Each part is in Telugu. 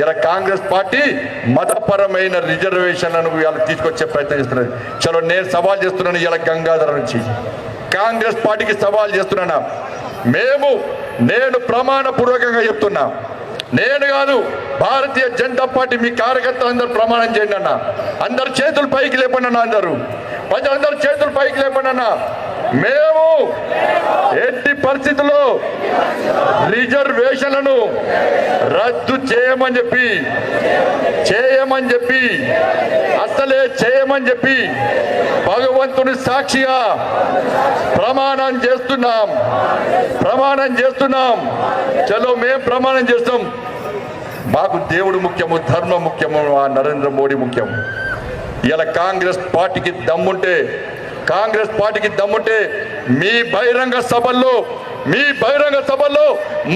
ఇలా కాంగ్రెస్ పార్టీ మతపరమైన రిజర్వేషన్లను ఇవాళ తీసుకొచ్చే ప్రయత్నం చేస్తున్నారు చలో నేను సవాల్ చేస్తున్నాను ఇలా గంగాధర నుంచి. కాంగ్రెస్ పార్టీకి సవాల్ చేస్తున్నాను? మేము నేను ప్రమాణపూర్వకంగా చెప్తున్నా. నేను కాదు భారతీయ జనతా పార్టీ మీ కార్యకర్తలు అందరూ ప్రమాణం చేయండి అన్న. అందరు చేతులు పైకి లేపండి అన్న అందరు. ప్రజలందరూ చేతులు పైకి లేపండి అన్న. మేము ఎట్టి పరిస్థితుల్లో రిజర్వేషన్లను రద్దు చేయమని చెప్పి చేయమని చెప్పి అసలే చేయమని చెప్పి భగవంతుని సాక్షిగా ప్రమాణం చేస్తున్నాం. ప్రమాణం చేస్తున్నాం. చలో మేం ప్రమాణం చేస్తాం. మాకు దేవుడు ముఖ్యము ధర్మం ముఖ్యము ఆ నరేంద్ర మోడీ ముఖ్యం. ఇలా కాంగ్రెస్ పార్టీకి దమ్ముంటే కాంగ్రెస్ పార్టీకి దమ్ముంటే మీ బహిరంగ సభల్లో మీ బహిరంగ సభల్లో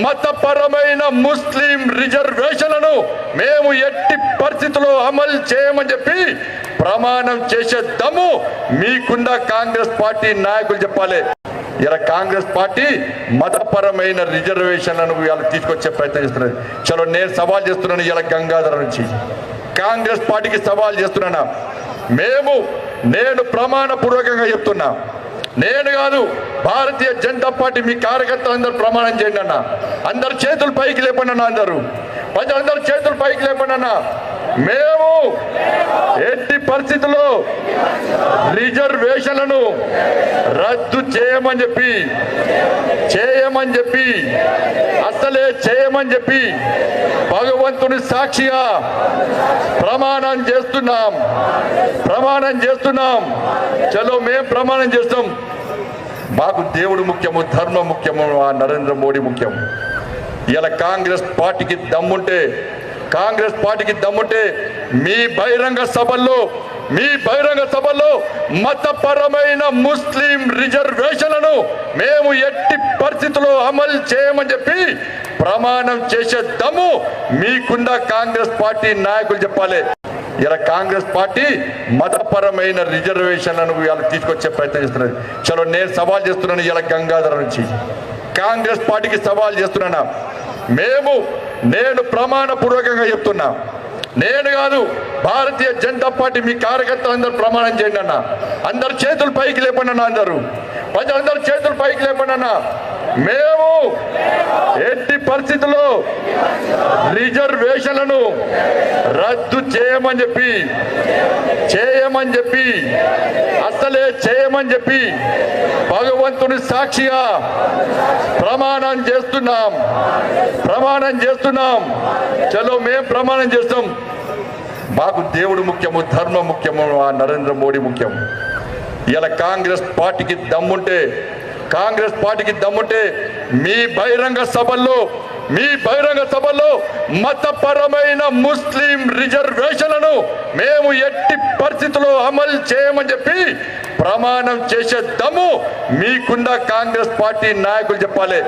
మతపరమైన ముస్లిం రిజర్వేషన్లను మేము ఎట్టి పరిస్థితుల్లో అమలు చేయమని చెప్పి ప్రమాణం చేసే దమ్ము మీకున్న కాంగ్రెస్ పార్టీ నాయకులు చెప్పాలి. ఇలా కాంగ్రెస్ పార్టీ మతపరమైన రిజర్వేషన్లను ఇలా తీసుకొచ్చే ప్రయత్నం చేస్తున్నారు చలో నేను సవాల్ చేస్తున్నాను ఇలా గంగాధర నుంచి. కాంగ్రెస్ పార్టీకి సవాల్ చేస్తున్నాను? మేము నేను ప్రమాణపూర్వకంగా చెప్తున్నా. నేను కాదు భారతీయ జనతా పార్టీ మీ కార్యకర్తలు అందరూ ప్రమాణం చేయండి అన్న. అందరు చేతులు పైకి లేపండి అన్న అందరూ. ప్రజలందరూ చేతులు పైకి లేపండి అన్న. మేము ఎట్టి పరిస్థితుల్లో రిజర్వేషన్లను రద్దు చేయమని చెప్పి చేయమని చెప్పి అసలే చేయమని చెప్పి భగవంతుని సాక్షిగా ప్రమాణం చేస్తున్నాం. ప్రమాణం చేస్తున్నాం. చలో మేం ప్రమాణం చేస్తాం. మాకు దేవుడు ముఖ్యము ధర్మం ముఖ్యము నరేంద్ర మోడీ ముఖ్యం. ఇలా కాంగ్రెస్ పార్టీకి దమ్ముంటే కాంగ్రెస్ పార్టీకి దమ్ముంటే మీ బహిరంగ సభల్లో మీ బహిరంగ సభల్లో మతపరమైన ముస్లిం రిజర్వేషన్లను మేము ఎట్టి పరిస్థితుల్లో అమలు చేయమని చెప్పి ప్రమాణం చేసే దమ్ము మీకున్న కాంగ్రెస్ పార్టీ నాయకులు చెప్పాలి. ఇలా కాంగ్రెస్ పార్టీ మతపరమైన రిజర్వేషన్లను ఇవాళ తీసుకొచ్చే ప్రయత్నం చేస్తున్నది. చలో నేను సవాల్ చేస్తున్నాను ఇలా గంగాధర నుంచి. కాంగ్రెస్ పార్టీకి సవాల్ చేస్తున్నాను? మేము నేను ప్రమాణపూర్వకంగా చెప్తున్నా. నేను కాదు భారతీయ జనతా పార్టీ మీ కార్యకర్తలు అందరూ ప్రమాణం చేయండి అన్న. అందరు చేతులు పైకి లేపండి అన్న అందరు. ప్రజలందరూ చేతులు పైకి లేపండి అన్న. మేము ఎట్టి పరిస్థితుల్లో రిజర్వేషన్లను రద్దు చేయమని చెప్పి చేయమని చెప్పి అసలే చేయమని చెప్పి భగవంతుని సాక్షిగా ప్రమాణం చేస్తున్నాం. ప్రమాణం చేస్తున్నాం. చలో మేం ప్రమాణం చేస్తాం. మాకు దేవుడు ముఖ్యము ధర్మం ముఖ్యము నరేంద్ర మోడీ ముఖ్యం. ఇలా కాంగ్రెస్ పార్టీకి దమ్ముంటే కాంగ్రెస్ పార్టీకి దమ్ముంటే మీ బహిరంగ సభల్లో మీ బహిరంగ సభల్లో మతపరమైన ముస్లిం రిజర్వేషన్లను మేము ఎట్టి పరిస్థితుల్లో అమలు చేయమని చెప్పి ప్రమాణం చేసే దమ్ము మీకున్న కాంగ్రెస్ పార్టీ నాయకులు చెప్పాలి.